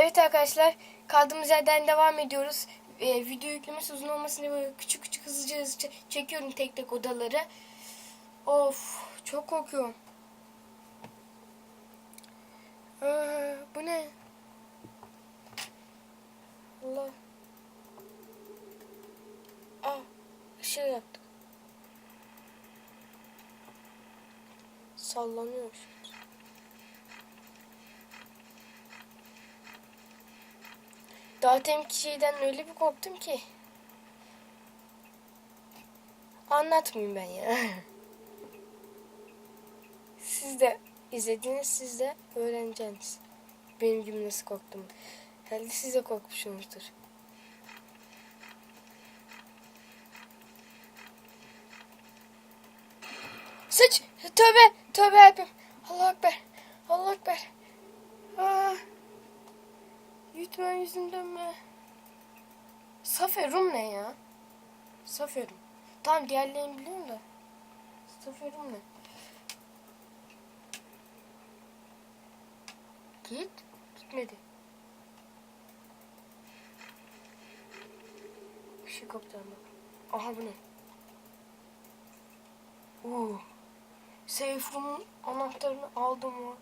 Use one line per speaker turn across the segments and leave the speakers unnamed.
Evet arkadaşlar kaldığımız yerden devam ediyoruz. Ee, video yüklemesi uzun olmasın diye böyle küçük küçük hızlıca hızlıca çekiyorum tek tek odaları. Of çok korkuyorum. Aa, bu ne? Allah. Aa, ışığı yaptı. Sallanıyor temki şeyden öyle bir korktum ki. Anlatmayayım ben ya. Siz de izlediniz, siz de öğreneceksiniz. Benim gibi nasıl korktum. Herhalde siz de korkmuşsunuzdur. Sıç! Tövbe! Tövbe yapayım. Allah ekber. Allah ekber. Aa. Lütfen yüzümden mi? Saferum ne ya? Saferum. Tamam diğerlerini biliyorum da. Saferum ne? Git. Gitmedi. Bir şey koptu ama. Aha bu ne? Oo. Safe room'un anahtarını aldım o.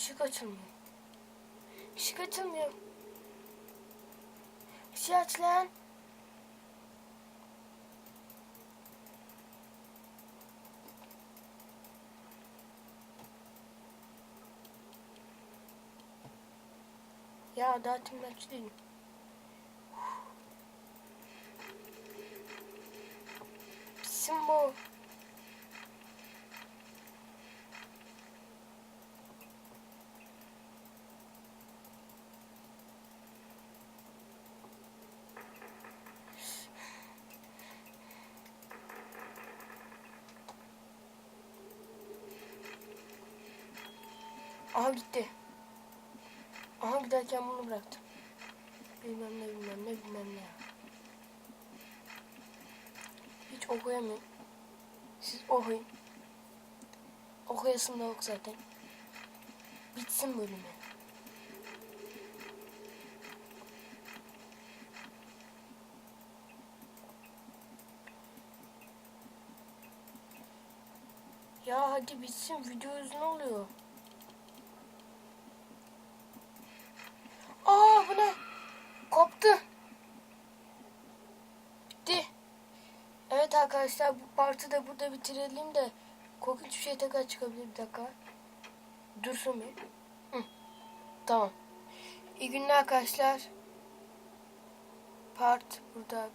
Işık açılmıyor. Işık açılmıyor. Işığı aç lan. Ya daha tüm aç değilim. Pisim bu. Aha gitti. Aha giderken bunu bıraktım. Bilmem ne bilmem ne bilmem ne. Hiç okuyamıyorum. Siz okuyun. Okuyasım da yok zaten. Bitsin bölümü. Ya hadi bitsin video uzun oluyor. Aa bu ne? Koptu. Bitti. Evet arkadaşlar bu partı da burada bitirelim de korkunç bir şey tekrar çıkabilir bir dakika. Dursun bir. Hı. Tamam. İyi günler arkadaşlar. Part burada